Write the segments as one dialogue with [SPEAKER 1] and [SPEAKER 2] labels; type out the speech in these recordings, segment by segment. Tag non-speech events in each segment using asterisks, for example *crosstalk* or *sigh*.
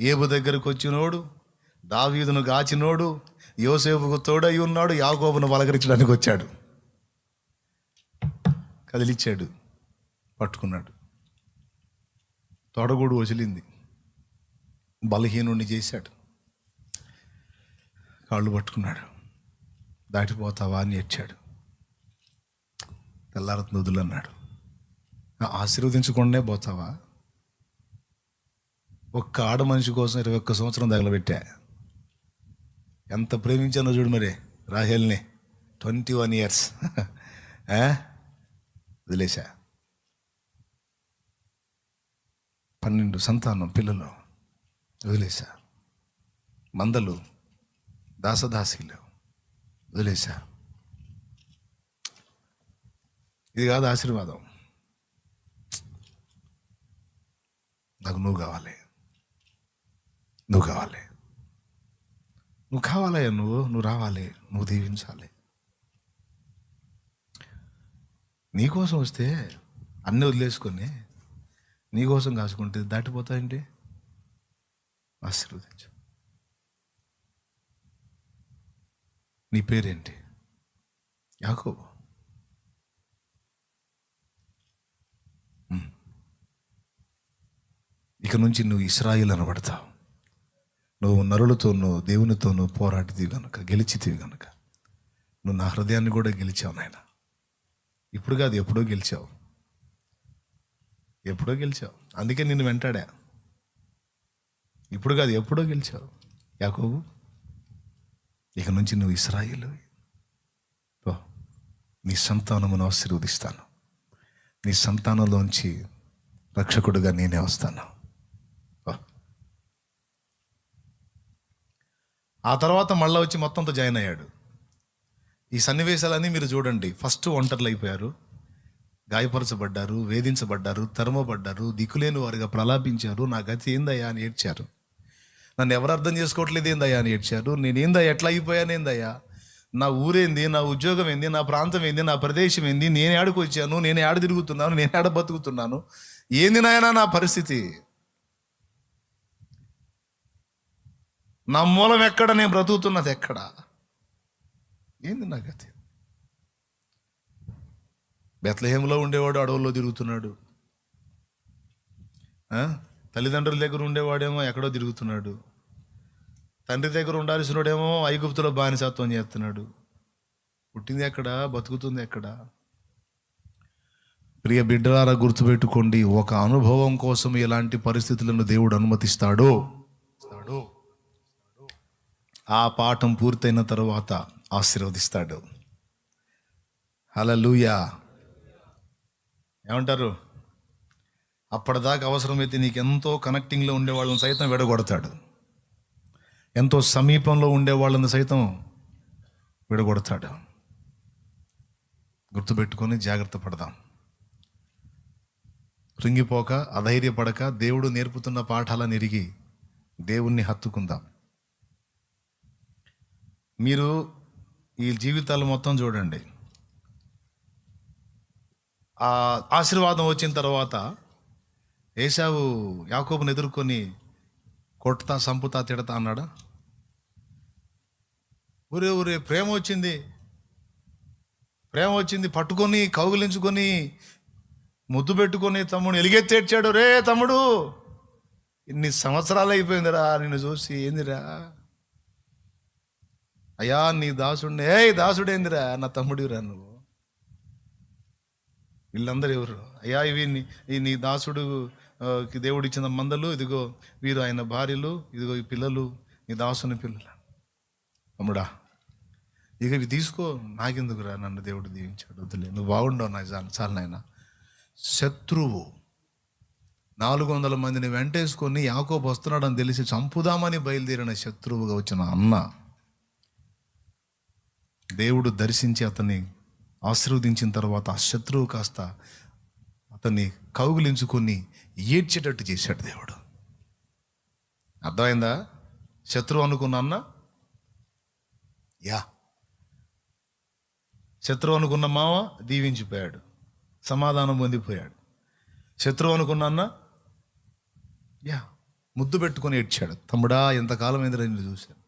[SPEAKER 1] ఏబు దగ్గరకు వచ్చినోడు దావీదును గాచినోడు యోసేపుకు తోడై ఉన్నాడు యాగోబును వలకరించడానికి వచ్చాడు. కదిలిచ్చాడు పట్టుకున్నాడు. తొడగూడు వసిలింది. బలహీనుణ్ణి చేశాడు. కాళ్ళు పట్టుకున్నాడు. దాటిపోతావా అని ఏడ్చాడు. తెల్లారత్ నుదులు అన్నాడు ఆశీర్వదించకుండానే పోతావా? ఒక్క ఆడ మనిషి కోసం ఇరవై ఒక్క సంవత్సరం తగలబెట్టా. ఎంత ప్రేమించానో చూడు మరి రాహేల్ని. Twenty one years. *laughs* వదిలేశా. పన్నెండు సంతానం పిల్లలు. వదిలేశా. మందలు. దాసదాసీలు. వదిలేశా. ఇది కాదు ఆశీర్వాదం. నాకు నువ్వు కావాలి. నువ్వు కావాలి. నువ్వు కావాలయ్యా నువ్వు నువ్వు రావాలి నువ్వు దీవించాలి. నీకోసం వస్తే అన్నీ వదిలేసుకొని నీకోసం కాసుకుంటే దాటిపోతాయండి ఆశీర్వదించు. నీ పేరేంటి? యాకోబు. ఇక నుంచి నువ్వు ఇస్రాయిల్ అనబడతావు. నువ్వు నరులతోనూ దేవునితోనూ పోరాడితివి గనుక గెలిచితివి గనుక. నువ్వు నా హృదయాన్ని కూడా గెలిచావు నాయన. ఇప్పుడు కాదు ఎప్పుడో గెలిచావు. ఎప్పుడో గెలిచావు. అందుకే నిన్ను వెంటాడా. ఇప్పుడు కాదు ఎప్పుడో గెలిచావు. యాకోబు ఇక నుంచి నువ్వు ఇస్రాయిల్. పో. నీ సంతానమును ఆశీర్వదిస్తాను. నీ సంతానంలోంచి రక్షకుడుగా నేనే వస్తాను. ఆ తర్వాత మళ్ళీ వచ్చి మొత్తంతో జాయిన్ అయ్యాడు. ఈ సన్నివేశాలన్నీ మీరు చూడండి. ఫస్ట్ ఒంటర్లు అయిపోయారు. గాయపరచబడ్డారు వేధించబడ్డారు తరమబడ్డారు దిక్కులేని వారిగా ప్రలాపించారు. నా గతి ఏందయ్యా అని ఏడ్చారు. నన్ను ఎవరు అర్థం చేసుకోవట్లేదు ఏందయ్యా అని ఏడ్చారు. నేనేందయ్యా ఎట్లా అయిపోయాను ఏందయ్యా? నా ఊరేంది నా ఉద్యోగం ఏంది నా ప్రాంతం ఏంది నా ప్రదేశం ఏంది నేను ఆడకు వచ్చాను నేను ఆడ తిరుగుతున్నాను నేను ఆడ బతుకుతున్నాను ఏంది నాయనా నా పరిస్థితి? నా మూలం ఎక్కడ నేను బ్రతుకుతున్నది ఎక్కడ? ఏంది నా గతి? బెత్లహేములో ఉండేవాడు అడవుల్లో తిరుగుతున్నాడు. తల్లిదండ్రుల దగ్గర ఉండేవాడేమో ఎక్కడో తిరుగుతున్నాడు. తండ్రి దగ్గర ఉండాల్సినోడేమో ఐగుప్తులో బానిసత్వం చేస్తున్నాడు. పుట్టింది ఎక్కడ? బతుకుతుంది ఎక్కడ? ప్రియ బిడ్డలారా గుర్తుపెట్టుకోండి ఒక అనుభవం కోసం ఎలాంటి పరిస్థితులను దేవుడు అనుమతిస్తాడో? ఇస్తాడో, ఆ పాఠం పూర్తయిన తర్వాత ఆశీర్వదిస్తాడు. హల్లెలూయా. ఏమంటారు? అప్పటిదాకా అవసరమైతే నీకు ఎంతో కనెక్టింగ్లో ఉండే వాళ్ళని సైతం విడగొడతాడు. ఎంతో సమీపంలో ఉండే వాళ్ళని సైతం విడగొడతాడు. గుర్తుపెట్టుకొని జాగ్రత్త పడదాం. కృంగిపోక అధైర్యపడక దేవుడు నేర్పుతున్న పాఠాలను ఎరిగి దేవుణ్ణి హత్తుకుందాం. మీరు ఈ జీవితాలు మొత్తం చూడండి. ఆ ఆశీర్వాదం వచ్చిన తర్వాత ఏసావు యాకోబుని ఎదుర్కొని కొట్టుతా సంపుతా తిడతా అన్నాడా? ఊరే ఊరే ప్రేమ వచ్చింది. ప్రేమ వచ్చింది. పట్టుకొని కౌగిలించుకొని ముద్దు పెట్టుకొని తమ్ముడు ఎలిగెత్తేడ్చాడు. రే తమ్ముడు ఇన్ని సంవత్సరాలు అయిపోయిందిరా నిన్ను చూసి. ఏందిరా? అయ్యా నీ దాసుడిని ఏ దాసుడేందిరా నా తమ్ముడిరా నువ్వు? వీళ్ళందరూ ఎవరు? అయ్యా ఇవి నీ- ఈ నీ దాసుడు దేవుడు ఇచ్చిన మందలు ఇదిగో వీరు ఆయన భార్యలు ఇదిగో ఈ పిల్లలు నీ దాసుని పిల్లలు. తమ్ముడా ఇక ఇవి తీసుకో నాకెందుకురా నన్ను దేవుడు దీవించాడు వద్దులే నువ్వు బాగుండవు నా చాలు చాలు నాయన. శత్రువు నాలుగు వందల మందిని వెంటేసుకొని యాకోబు వస్తున్నాడని తెలిసి చంపుదామని బయలుదేరిన శత్రువుగా వచ్చిన అన్న. దేవుడు దర్శించి అతన్ని ఆశీర్వదించిన తర్వాత ఆ శత్రువు కాస్త అతన్ని కౌగులించుకొని ఏడ్చేటట్టు చేశాడు దేవుడు. అర్థమైందా? శత్రువు అనుకున్న అన్న? యా. శత్రువు అనుకున్న మామ దీవించిపోయాడు. సమాధానం పొందిపోయాడు. శత్రువు అనుకున్న అన్న? యా. ముద్దు పెట్టుకొని ఏడ్చాడు. తమ్ముడా ఎంతకాలం ఎదురైంది నేను చూశాను?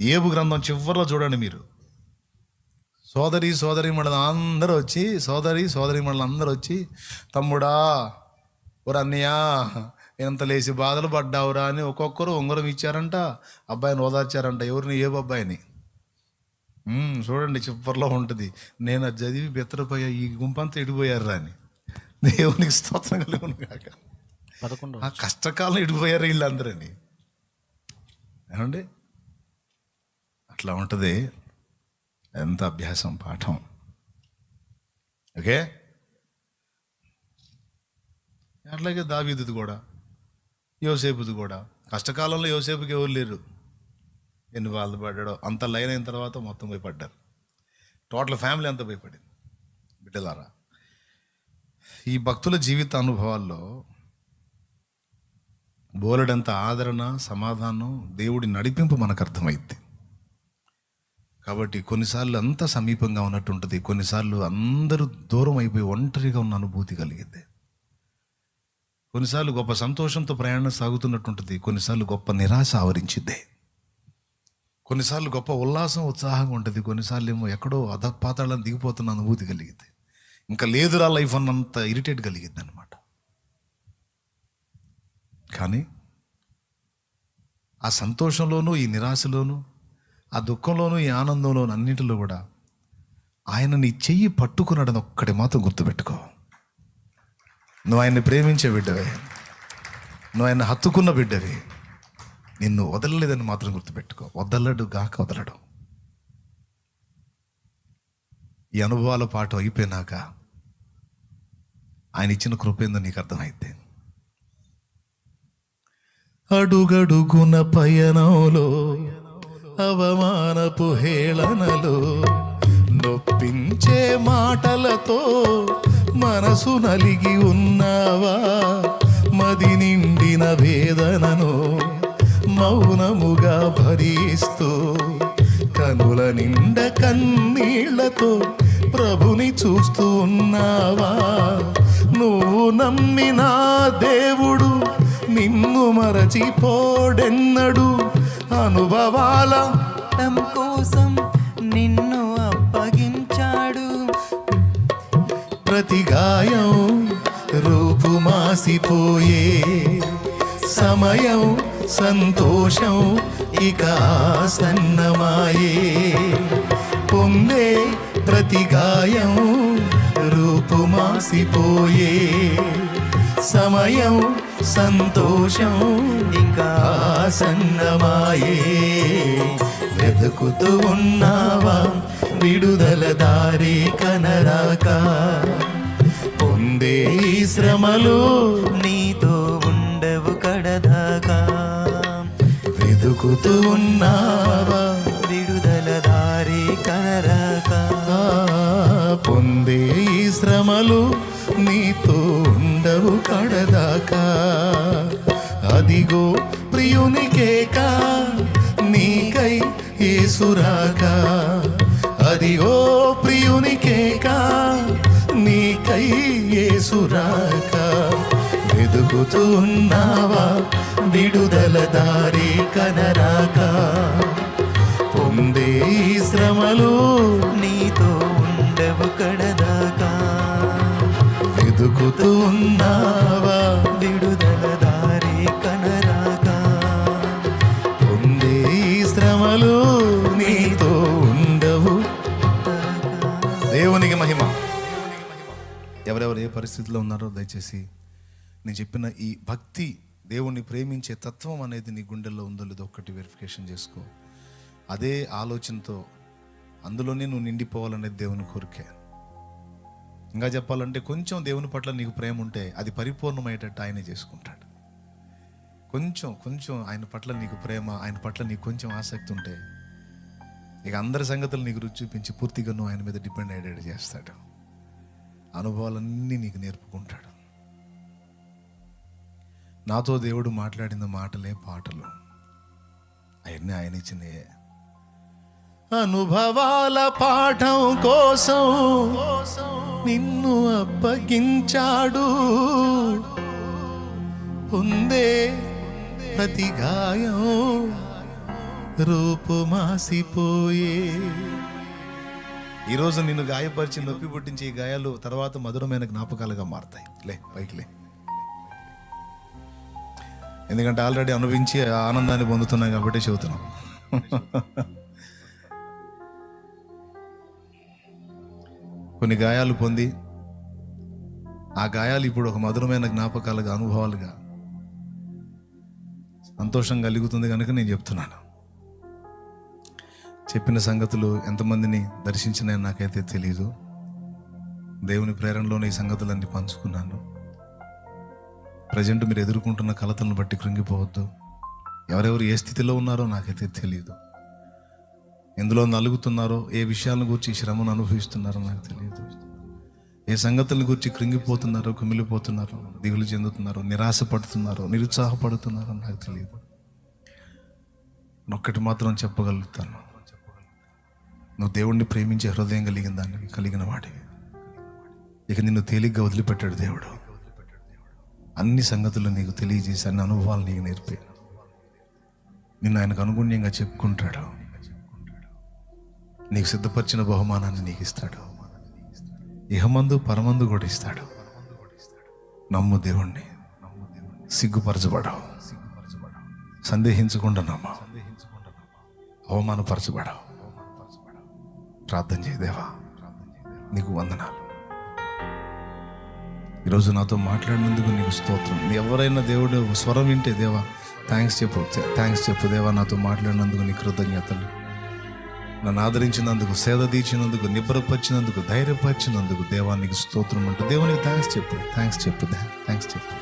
[SPEAKER 1] ఏబు గ్రంథం చివరిలో చూడండి మీరు. సోదరి సోదరి మండలం అందరూ వచ్చి సోదరి సోదరి మండలం అందరూ వచ్చి తమ్ముడా ఓరు అన్నయ్య ఎంత లేచి బాధలు పడ్డావురా అని ఒక్కొక్కరు ఉంగరం ఇచ్చారంట అబ్బాయిని ఓదార్చారంట ఎవరిని? ఏ అబ్బాయిని. చూడండి చివరిలో ఉంటుంది. నేను అది చదివి బెత్తరపోయా ఈ గుంపంతా ఇడిపోయారు అని. దేవునికి స్తోత్రం కలిగి కాక
[SPEAKER 2] పదకొండు
[SPEAKER 1] ఆ కష్టకాలం ఇడిపోయారు వీళ్ళందరని ఏమండి? అట్లా ఉంటుంది. ఎంత అభ్యాసం పాఠం. ఓకే? అట్లాగే దావీదుది కూడా యోసేపుది కూడా. కష్టకాలంలో యోసేపుకి ఎవరు లేరు. ఎన్ని వాళ్ళు పడ్డాడో. అంత లైన్ అయిన తర్వాత మొత్తం పోయి పడ్డారు. టోటల్ ఫ్యామిలీ అంతా భయపడింది బిడ్డలారా ఈ భక్తుల జీవిత అనుభవాల్లో బోలెడంత ఆదరణ సమాధానం దేవుడి నడిపింపు మనకు అర్థమైంది కాబట్టి కొన్నిసార్లు అంత సమీపంగా ఉన్నట్టు ఉంటుంది కొన్నిసార్లు అందరూ దూరం అయిపోయి ఒంటరిగా ఉన్న అనుభూతి కలిగింది కొన్నిసార్లు గొప్ప సంతోషంతో ప్రయాణం సాగుతున్నట్టు ఉంటుంది కొన్నిసార్లు గొప్ప నిరాశ ఆవరించింది కొన్నిసార్లు గొప్ప ఉల్లాసం ఉత్సాహంగా ఉంటుంది. కొన్నిసార్లు ఏమో ఎక్కడో అధపాతాళం దిగిపోతున్న అనుభూతి కలిగింది ఇంకా లేదురా లైఫ్ అన్నంత ఇరిటేట్ కలిగింది అనమాట కానీ ఆ సంతోషంలోనూ ఈ నిరాశలోనూ ఆ దుఃఖంలోనూ ఈ ఆనందంలోనూ అన్నింటిలో కూడా ఆయన నీ చెయ్యి పట్టుకున్నాడని ఒక్కటి మాత్రం గుర్తుపెట్టుకో. నువ్వు ఆయన్ని ప్రేమించే బిడ్డవే. నువ్వు ఆయన హత్తుకున్న బిడ్డవి. నిన్ను వదలలేదని మాత్రం గుర్తుపెట్టుకో. వదలడు గాక వదలడు. ఈ అనుభవాల పాటు అయిపోయినాక ఆయన ఇచ్చిన కృపేందో నీకు అర్థమైతే. అడుగడుగున పయనంలో అవమానపు హేళనలు నొప్పించే మాటలతో మనసు నలిగి ఉన్నావా? మది నిండిన వేదనను మౌనముగా భరిస్తూ కనుల నిండ కన్నీళ్ళతో ప్రభుని చూస్తూ ఉన్నావా? నువ్వు నమ్మిన దేవుడు నిన్ను మరచిపోడెన్నడు. అనుభవాల.
[SPEAKER 3] కోసం నిన్ను అప్పగించాడు.
[SPEAKER 1] ప్రతి గాయం రూపుమాసిపోయే సమయం సంతోషం ఇక సన్నమాయే పొందే ప్రతి గాయం రూపుమాసిపోయే సమయం సంతోషం ఇంకా సన్నమాయే వెతుకుతూ ఉన్నావా విడుదల దారి కనరాక? పొందే శ్రమలు
[SPEAKER 3] నీతో ఉండవు కడదాకా.
[SPEAKER 1] వెతుకుతూ ఉన్నావా
[SPEAKER 3] విడుదల దారి కనరాక?
[SPEAKER 1] పొందే శ్రమలు నీతో ఉండవు కడదాకా? అదిగో ప్రియునికేక నీకై ఏసురాక. అదిగో ప్రియునికేక నీకై ఏసురాక. వెదుకుతున్నావా విడుదల దారి కనరాక? పొందే శ్రమలు
[SPEAKER 3] నీతో ఉండవు కడ
[SPEAKER 1] వెతుకుతూ ఉన్నావా?
[SPEAKER 3] విడుదల దారి కనరాక.
[SPEAKER 1] పొందే ఈ శ్రమలు నీతో ఉండవు. దేవునికి మహిమ. ఎవరెవరు ఏ పరిస్థితిలో ఉన్నారో దయచేసి నేను చెప్పిన ఈ భక్తి దేవుణ్ణి ప్రేమించే తత్వం అనేది నీ గుండెల్లో ఉందో లేదో ఒక్కటి వెరిఫికేషన్ చేసుకో. అదే ఆలోచనతో అందులోనే నువ్వు నిండిపోవాలనేది దేవుని కోరికే. ఇంకా చెప్పాలంటే కొంచెం దేవుని పట్ల నీకు ప్రేమ ఉంటే అది పరిపూర్ణమయ్యేటట్టు ఆయనే చేసుకుంటాడు. కొంచెం కొంచెం ఆయన పట్ల నీకు ప్రేమ ఆయన పట్ల నీకు కొంచెం ఆసక్తి ఉంటే ఇక అందరి సంగతులు నీకు రుచి చూపించి పూర్తిగా నువ్వు ఆయన మీద డిపెండ్ అయ్యేటట్టు చేస్తాడు. అనుభవాలన్నీ నీకు నేర్పుకుంటాడు. నాతో దేవుడు మాట్లాడిన మాటలే పాటలు. అవన్నీ ఆయన ఇచ్చినాయే. అనుభవాల పాఠం కోసం నిన్ను అప్పగించాడు. ఉందే ప్రతి గాయం రూపుమాసిపోయే. ఈరోజు నిన్ను గాయపరిచి నొప్పి పుట్టించే ఈ గాయాలు తర్వాత మధురమైన జ్ఞాపకాలుగా మారతాయి. లే పైకి లే. ఎందుకంటే ఆల్రెడీ అనుభవించి ఆనందాన్ని పొందుతున్నాం కాబట్టి చెబుతున్నాం కొన్ని గాయాలు పొంది ఆ గాయాలు ఇప్పుడు ఒక మధురమైన జ్ఞాపకాలుగా అనుభవాలుగా సంతోషం కలుగుతుంది కనుక నేను చెప్తున్నాను. చెప్పిన సంగతులు ఎంతమందిని దర్శించినాయో నాకైతే తెలియదు దేవుని ప్రేరణలోనే ఈ సంగతులన్నీ పంచుకున్నాను. ప్రజెంట్ మీరు ఎదుర్కొంటున్న కలతలను బట్టి కృంగిపోవద్దు. ఎవరెవరు ఏ స్థితిలో ఉన్నారో నాకైతే తెలియదు ఎందులో నలుగుతున్నారో ఏ విషయాలను గురించి శ్రమను అనుభవిస్తున్నారో నాకు తెలియదు. ఏ సంగతులను గురించి కృంగిపోతున్నారో కుమిలిపోతున్నారో దిగులు చెందుతున్నారో నిరాశపడుతున్నారో నిరుత్సాహపడుతున్నారో నాకు తెలియదు. ఒక్కటి మాత్రం చెప్పగలుగుతాను. నువ్వు దేవుణ్ణి ప్రేమించే హృదయం కలిగిన దాన్ని కలిగిన వాడివి. ఇక నిన్ను తేలిగ్గా వదిలిపెట్టాడు దేవుడు. అన్ని సంగతులు నీకు తెలియజేసి అన్ని అనుభవాలు నీకు నేర్పి. నిన్ను ఆయనకు అనుగుణ్యంగా చెప్పుకుంటాడు. నీకు సిద్ధపరిచిన బహుమానాన్ని నీకు ఇస్తాడు. ఇహమందు పరమందు కూడా ఇస్తాడు. నమ్ము దేవుణ్ణి. సిగ్గుపరచబడవు. సందేహించకుండా నమ్మ అవమానపరచబడవు. ప్రార్థన చేయదేవా నీకు వందనాలు. ఈరోజు నాతో మాట్లాడినందుకు నీకు స్తోత్రం. ఎవరైనా దేవుడు స్వరం వింటే దేవా థ్యాంక్స్ చెప్పు. థ్యాంక్స్ చెప్పు దేవా నాతో మాట్లాడినందుకు నీ కృతజ్ఞతలు. నన్ను ఆదరించినందుకు సేద తీర్చినందుకు నిబ్బరపరిచినందుకు ధైర్యపరిచినందుకు దేవా నీకు స్తోత్రం అంటూ దేవునికి థ్యాంక్స్ చెప్పు థ్యాంక్స్ చెప్పు థ్యాంక్స్ చెప్పు.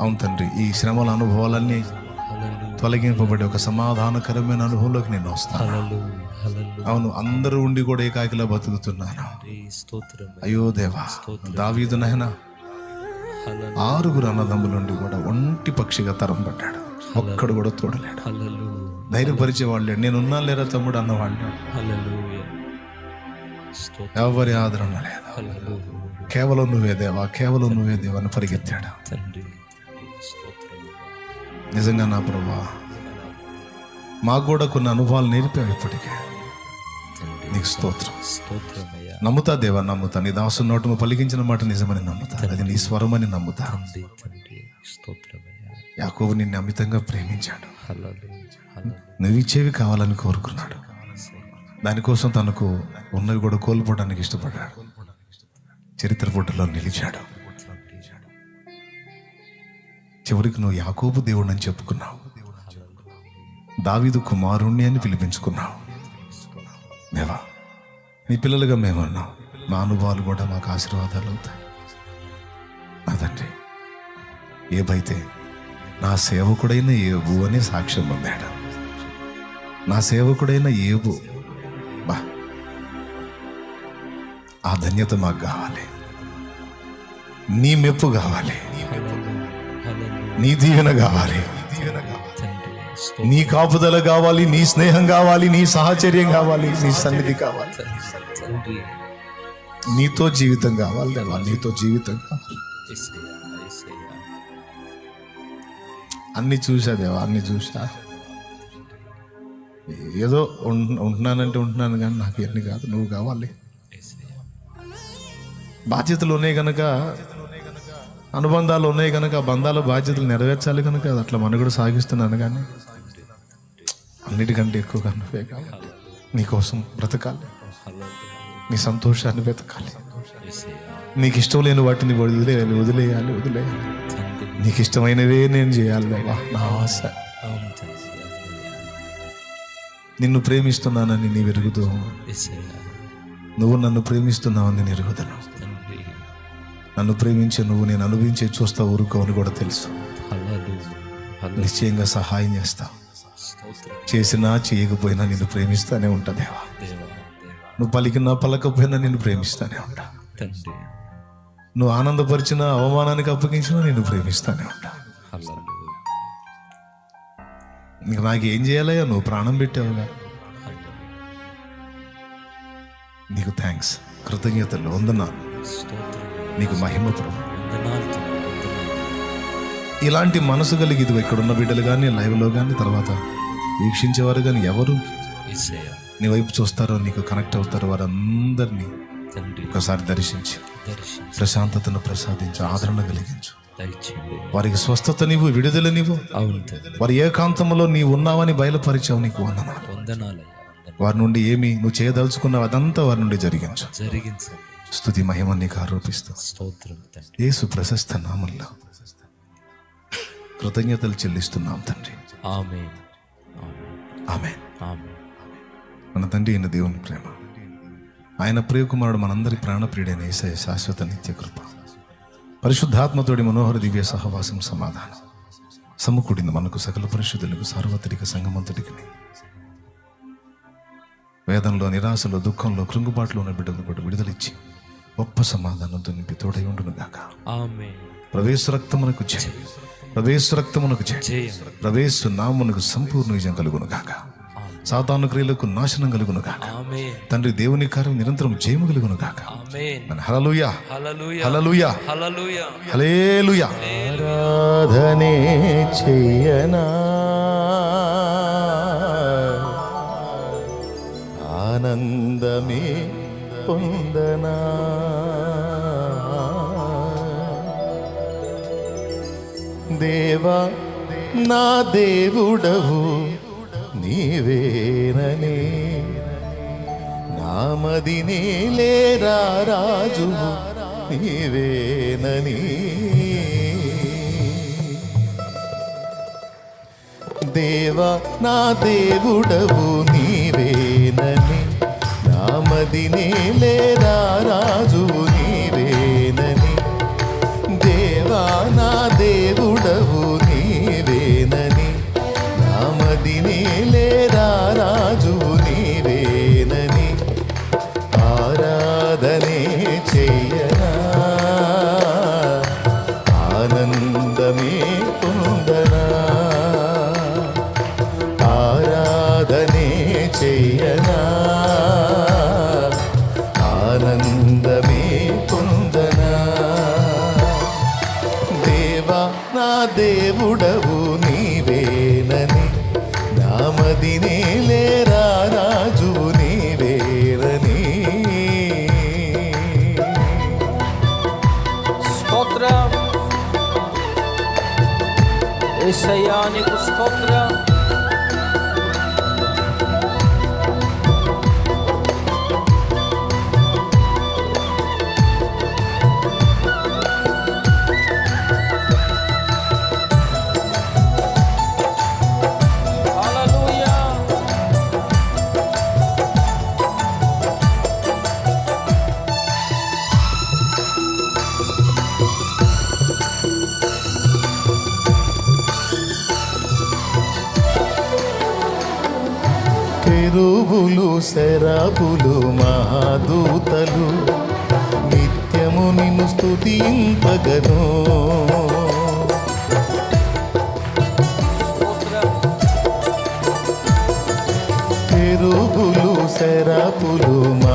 [SPEAKER 1] అవును తండ్రి ఈ శ్రమల అనుభవాలన్నీ తొలగింపబడి ఒక సమాధానకరమైన అనుభవంలోకి నేను వస్తాను. అవును అందరూ ఉండి కూడా ఏకాకిలా బతుకుతున్నాను అయ్యో దేవా దావీదు నహన ఆరుగురు అన్నదమ్ములుండి కూడా ఒంటి పక్షిగా తరం పడ్డాడు ఒక్కడు కూడా తోడలేడు. ధైర్యపరిచేవాళ్ళు నేనున్నా లేరా తమ్ముడు అన్నవాళ్ళు
[SPEAKER 2] స్తోత్రం.
[SPEAKER 1] ఎవరి ఆదరణ లేదు. కేవలం నువ్వే దేవా కేవలం నువ్వే దేవా అని పరిగెత్తాడు.
[SPEAKER 2] స్తోత్రం.
[SPEAKER 1] నిజంగా నా ప్రభా మాకు కూడా కొన్ని అనుభవాలు నేర్పావు ఇప్పటికే. నీకు స్తోత్రం. నమ్ముతా దేవా నమ్ముతా. నీ దాసు నోటము పలికించిన మాట నిజమని నమ్ముతా. అది నీ స్వరమని నమ్ముతా.
[SPEAKER 2] స్తోత్రమయ్యా
[SPEAKER 1] యాకోబు నిన్ను అమితంగా ప్రేమించాడు. నువ్వు ఇచ్చేవి కావాలని కోరుకున్నాడు. దానికోసం తనకు ఉన్నవి కూడా కోల్పోవడానికి ఇష్టపడ్డాడు. చరిత్ర పుటలో నిలిచాడు. చివరికి నువ్వు యాకోబు దేవుడు అని చెప్పుకున్నావు. దావీదు కుమారుణ్ణి అని పిలిపించుకున్నావు. దేవా నీ పిల్లలుగా మేమన్నాం. మా అనుభవాలు కూడా మాకు ఆశీర్వాదాలు అవుతాయి. అదండి. ఏబైతే నా సేవకుడైన ఏబు అని సాక్ష్యం పొందాడు. నా సేవకుడైన ఏబు బా ఆ ధన్యత మాకు కావాలి. నీ మెప్పు కావాలి. నీ దీవెన కావాలి. నీ కాపుదల కావాలి నీ స్నేహం కావాలి నీ సాహచర్యం కావాలి నీ సన్నిధి కావాలి. నీతో జీవితం కావాలి నీతో జీవితం కావాలి. అన్ని చూసా దేవా అన్ని చూసా. ఏదో ఉంటున్నానంటే ఉంటున్నాను కానీ నాకు ఎన్ని కాదు నువ్వు కావాలి. బాధ్యతలు ఉన్నాయి కనుక అనుబంధాలు ఉన్నాయి కనుక బంధాలు బాధ్యతలు నెరవేర్చాలి కనుక అది అట్లా మనుగడ సాగిస్తున్నాను కానీ అన్నిటికంటే ఎక్కువగా నువ్వే కావాలి. నీకోసం బ్రతకాలి. నీ సంతోషాన్ని
[SPEAKER 2] బ్రతకాలి
[SPEAKER 1] నీకు ఇష్టం లేని వాటిని వదిలేయాలి వదిలేయాలి వదిలేయాలి. నీకు ఇష్టమైనవే నేను చేయాలి బాబా. నా ఆశ. నిన్ను ప్రేమిస్తున్నానని నీ వెరుగుతూ
[SPEAKER 2] యేసయ్యా
[SPEAKER 1] నువ్వు నన్ను ప్రేమిస్తున్నావని నేను ఎరుగుదను. నన్ను ప్రేమించే నువ్వు నేను అనుభవించే చూస్తా ఊరుకోవని కూడా తెలుసు. నిశ్చయంగా సహాయం చేస్తావు చేసినా చేయకపోయినా నిన్ను ప్రేమిస్తానే ఉంటా దేవా. నువ్వు పలికినా పలకపోయినా నిన్ను ప్రేమిస్తానే ఉంటా. నువ్వు ఆనందపరిచినా అవమానానికి అప్పగించినా నిన్ను ప్రేమిస్తానే ఉంటా. ఇంక నాకు ఏం చేయాలయ్యా? నువ్వు ప్రాణం పెట్టావుగా. నీకు థ్యాంక్స్ కృతజ్ఞతలు. వందనాలు.
[SPEAKER 2] స్తోత్రం.
[SPEAKER 1] నీకు మహిమ ప్రభు.
[SPEAKER 3] ఇలాంటి మనసు కలిగి ఇదిగో ఇక్కడ ఉన్న బిడ్డలు కానీ లైవ్లో కానీ తర్వాత వీక్షించేవారు కానీ ఎవరు? నీ వైపు చూస్తారో నీకు కనెక్ట్ అవుతారో వారందరినీ ఒకసారి దర్శించి. ప్రశాంతతను ప్రసాదించు ఆదరణ కలిగించు. వారికి స్వస్థత నీవు విడుదల నీవు. వారి ఏకాంతంలో నీ ఉన్నావని బయలుపరిచావు నీకు వందనాలు. వారి నుండి ఏమి నువ్వు చేయదలుచుకున్నావు అదంతా వారి నుండి జరిగించు. స్తుతి మహిమ నీకు ఆరోపిస్తూ. యేసు ప్రశస్త నామంలో కృతజ్ఞతలు చెల్లిస్తున్నాం తండ్రి.
[SPEAKER 2] ఆమె
[SPEAKER 3] ఆమె మన తండ్రి అయిన దేవుని ప్రేమ. ఆయన ప్రియకుమారుడు మనందరి ప్రాణప్రియుడైన ఏసయ శాశ్వత నిత్య కృప. పరిశుద్ధాత్మతోడి మనోహర దివ్య సహవాసం సమాధానం. సమకూడింది మనకు సకల పరిశుద్ధులకు సార్వత్రిక సంగమంతటికి వేదంలో నిరాశలో దుఃఖంలో కృంగుబాటులో ఉన్న బిడ్డలను కూడా విడుదలిచ్చి గొప్ప సమాధానంతో నింపి తోడై ఉండును గాక.
[SPEAKER 2] ఆమె
[SPEAKER 3] ప్రవేశ రక్తమునకు జయ. ప్రవేశ రక్తమునకు జయ. ప్రవేశ నామునకు సంపూర్ణ విజయం కలుగును సాతాను క్రియలకు నాశనం కలుగును గాక. తండ్రి దేవుని కార్యం నిరంతరం జయము కలుగును గాక.
[SPEAKER 2] ఆమె
[SPEAKER 3] మన హలలుయా
[SPEAKER 2] హల్లెలూయా.
[SPEAKER 3] హలలుయా
[SPEAKER 2] హల్లెలూయా.
[SPEAKER 3] హలేలుయా
[SPEAKER 1] ఆరాధనే చెయ్యనా ఆనందమే పొందనా. దేవా నా దేవుడవు. నీవేనని నామది నీలేరా రాజు నీవేనని దేవ నా దేవుడవు నీవేనని నామది నీలేరా రాజు నీవేనని దేవా నా దేవుడవు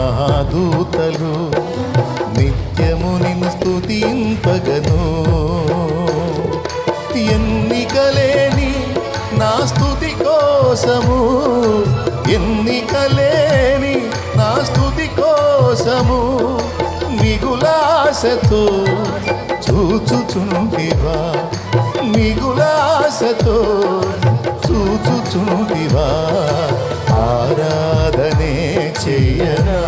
[SPEAKER 1] మహాదూతలు నిత్యము నిన్ను స్తుతింపగను. ఎన్నికలేని నా స్థుతి కోసము ఎన్నికలేని నా స్థుతి కోసము మిగులాసతో చూచుచుంటివా మిగులాసతో చూచుచుంటివా ఆరాధనే చేయరా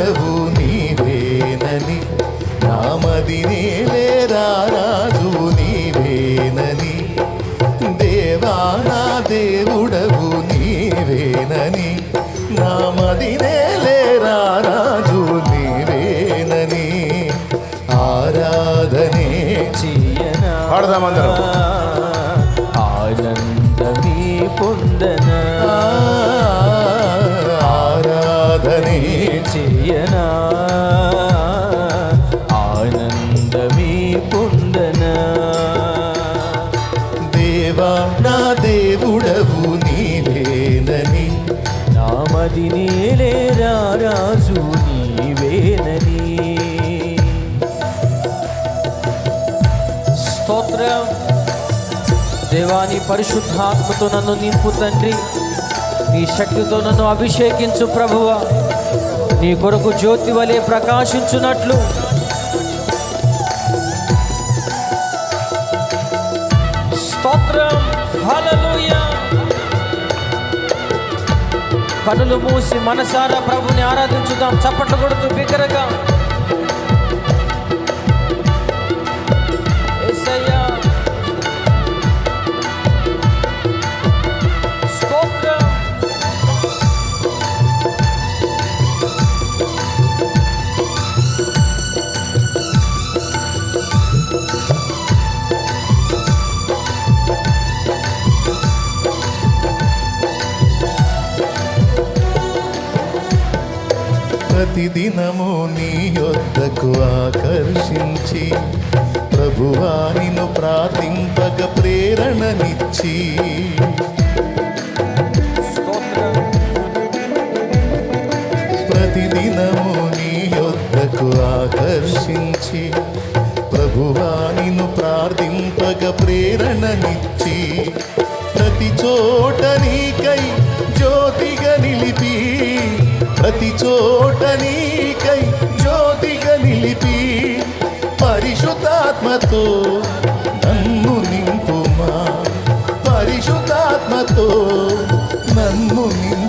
[SPEAKER 1] దేవుడవు నీవేనని నామది లేరా రాజు నీవేనని దేవానా దేవుడవు నీవేనని నామది లేరా రాజు నీవేనని ఆరాధనే
[SPEAKER 4] చెయ్యనా
[SPEAKER 3] పాడదామందరం.
[SPEAKER 5] దేవాని పరిశుద్ధాత్మతో నన్ను నింపు తండ్రి. నీ శక్తితో నన్ను అభిషేకించు ప్రభువ. నీ కొరకు జ్యోతి వలె ప్రకాశించున్నట్లు స్తోత్రం. కనులు మూసి మనసారా ప్రభుని ఆరాధించుదాం. చప్పట్లు కొడుతూ బిగ్గరగా.
[SPEAKER 1] ప్రతిదినము నీ యొద్దకు ఆకర్షించి ప్రభువా నిన్ను ప్రార్థింపగ ప్రేరణనిచ్చి.
[SPEAKER 5] ప్రతి
[SPEAKER 1] దినము నీ యొద్దకు ఆకర్షించి ప్రభువా నిన్ను ప్రార్థింపగ ప్రేరణనిచ్చి. ప్రతి చోట నీకై జ్యోతిగా నిలిపి ప్రతి చోట నీకై జ్యోతిగా నిలిపి పరిశుద్ధాత్మతో నన్ను నింపుమా? పరిశుద్ధాత్మతో నన్ను నింపు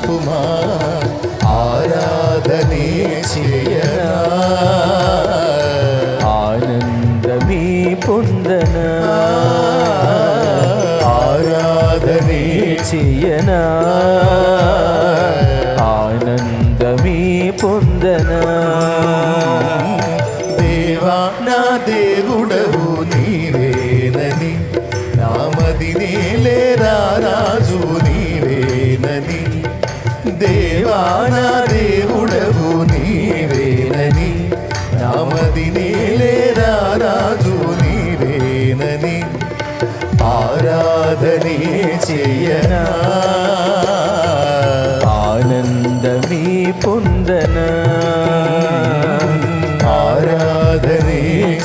[SPEAKER 1] చేయనా
[SPEAKER 5] ఆనందమీ పొందన.
[SPEAKER 1] ఆరాధనే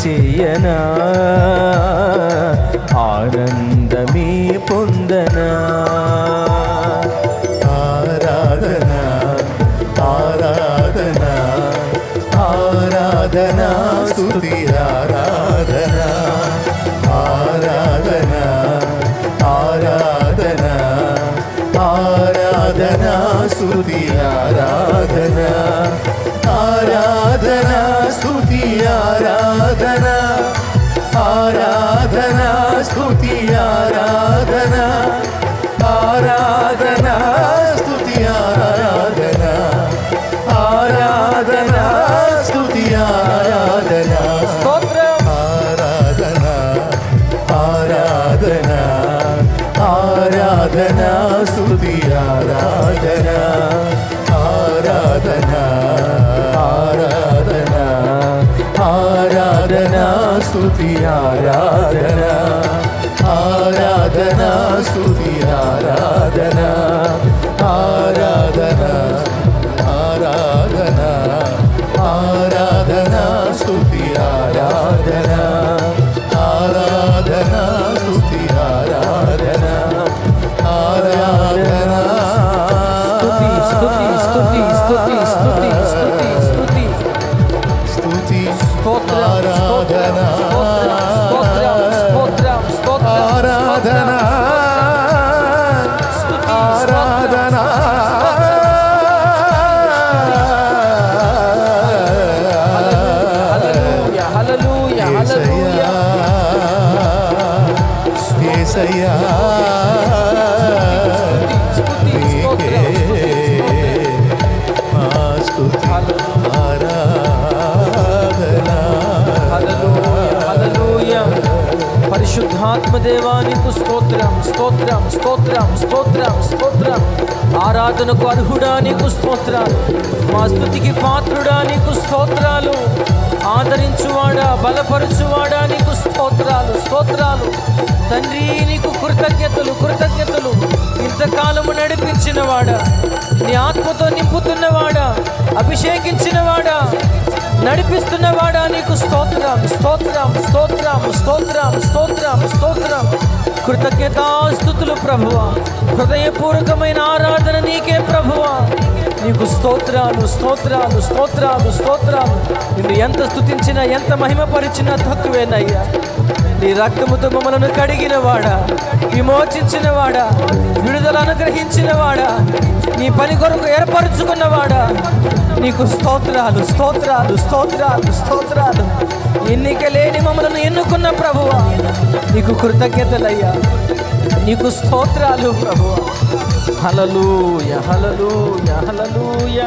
[SPEAKER 5] చేయనా ఆనందమీ పొందన.
[SPEAKER 1] ఆరాధన ఆరాధన ఆరాధన స్తుతి स्तुतियारा സ്തുതി ആരാധന నామదేవానికి
[SPEAKER 5] స్తోత్రం స్తోత్రం స్తోత్రం స్తోత్రం స్తోత్రం. ఆరాధనకు అర్హుడా నీకు స్తోత్రాలు. మా స్థుతికి పాత్రుడా నీకు స్తోత్రాలు. ఆదరించువాడా బలపరచువాడా నీకు స్తోత్రాలు స్తోత్రాలు. తండ్రి నీకు కృతజ్ఞతలు కృతజ్ఞతలు. ఇంతకాలము నడిపించినవాడా? నీ ఆత్మతో నింపుతున్నవాడా? అభిషేకించినవాడా? నడిపిస్తున్నవాడా నీకు స్తోత్రం స్తోత్రం స్తోత్రం స్తోత్రం స్తోత్రం స్తోత్రం. కృతజ్ఞతాస్థుతులు ప్రభువ. హృదయపూర్వకమైన ఆరాధన నీకే ప్రభువా. నీకు స్తోత్రాలు స్తోత్రాలు స్తోత్రాలు స్తోత్రాలు. నిన్ను ఎంత స్తుతించినా ఎంత మహిమపరిచినా తక్కువేనయ్యా. నీ రక్తముతో మమ్మలను విమోచించిన వాడ విడుదల అనుగ్రహించినవాడా? నీ పని కొరకు ఏర్పరచుకున్నవాడా? నీకు స్తోత్రాలు స్తోత్రాలు స్తోత్రాలు స్తోత్రాలు. ఎన్నిక లేని మమ్మలను ఎన్నుకున్న ప్రభువా. నీకు కృతజ్ఞతలయ్యా. నీకు స్తోత్రాలు ప్రభు హలలుయ హలలుయ హలలుయ